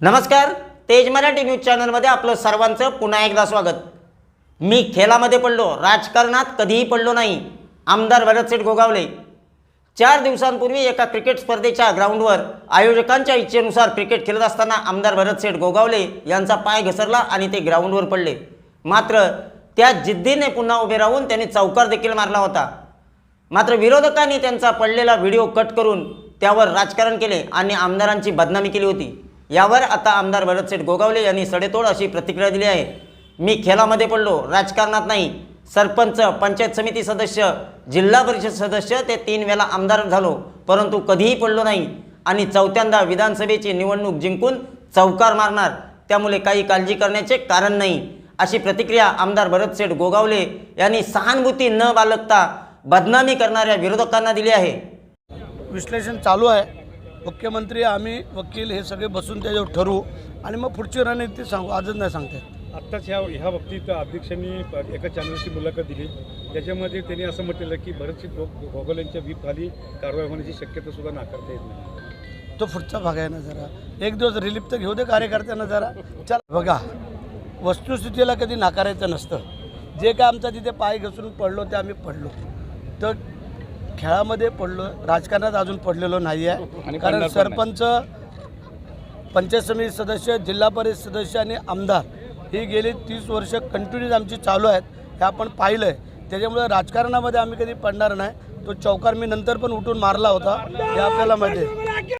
नमस्कार तेज मराठी न्यूज चॅनलमध्ये आपलं सर्वांचं पुन्हा एकदा स्वागत. मी खेळामध्ये पडलो राजकारणात कधीही पडलो नाही आमदार भरतसेठ गोगावले. चार दिवसांपूर्वी एका क्रिकेट स्पर्धेच्या ग्राउंडवर आयोजकांच्या इच्छेनुसार क्रिकेट खेळत असताना आमदार भरतसेठ गोगावले यांचा पाय घसरला आणि ते ग्राउंडवर पडले. मात्र त्या जिद्दीने पुन्हा उभे राहून त्यांनी चौकार देखील मारला होता. मात्र विरोधकांनी त्यांचा पडलेला व्हिडिओ कट करून त्यावर राजकारण केले आणि आमदारांची बदनामी केली होती. यावर आता आमदार भरतसेठ गोगावले यांनी सडेतोड अशी प्रतिक्रिया दिली आहे. मी खेळामध्ये पडलो राजकारणात नाही. सरपंच पंचायत समिती सदस्य जिल्हा परिषद सदस्य ते तीन वेळा आमदार झालो परंतु कधीही पडलो नाही. आणि चौथ्यांदा विधानसभेची निवडणूक जिंकून चौकार मारणार त्यामुळे काही काळजी करण्याचे कारण नाही. अशी प्रतिक्रिया आमदार भरतसेठ गोगावले यांनी सहानुभूती न बाळगता बदनामी करणाऱ्या विरोधकांना दिली आहे. विश्लेषण चालू आहे. मुख्यमंत्री आम्ही वकील हे सगळे बसून त्याच्यावर ठरवू आणि मग पुढची रणनीती सांगू आजच नाही सांगता आत्ताच ह्या ह्या बाबतीत अध्यक्षांनी एका चॅनलची मुलाखत दिली. त्याच्यामध्ये त्यांनी असं म्हटलेलं की भरतसिंग गो गोगोल यांच्या व्हीपखाली कारवाई होण्याची शक्यता सुद्धा नाकारता येत नाही. तो पुढचा भाग आहे ना जरा. एक दिवस रिलीफ तर घेऊ दे कार्यकर्त्यांना जरा. चल बघा. वस्तुस्थितीला कधी नाकारायचं नसतं. जे काय आमचा तिथे पाय घसरून पडलो ते आम्ही पडलो. तर खेळामध्ये पडलो राजकारणात अजून पडलेलो नाही आहे कारण सरपंच पंचायत समिती सदस्य जिल्हा परिषद सदस्य आणि आमदार ही गेली तीस वर्ष कंटिन्यूज आमची चालू आहेत हे आपण पाहिलं आहे त्याच्यामुळे राजकारणामध्ये आम्ही कधी पडणार नाही. तो चौकार मी नंतर पण उठून मारला होता हे आपल्याला माहिती आहे.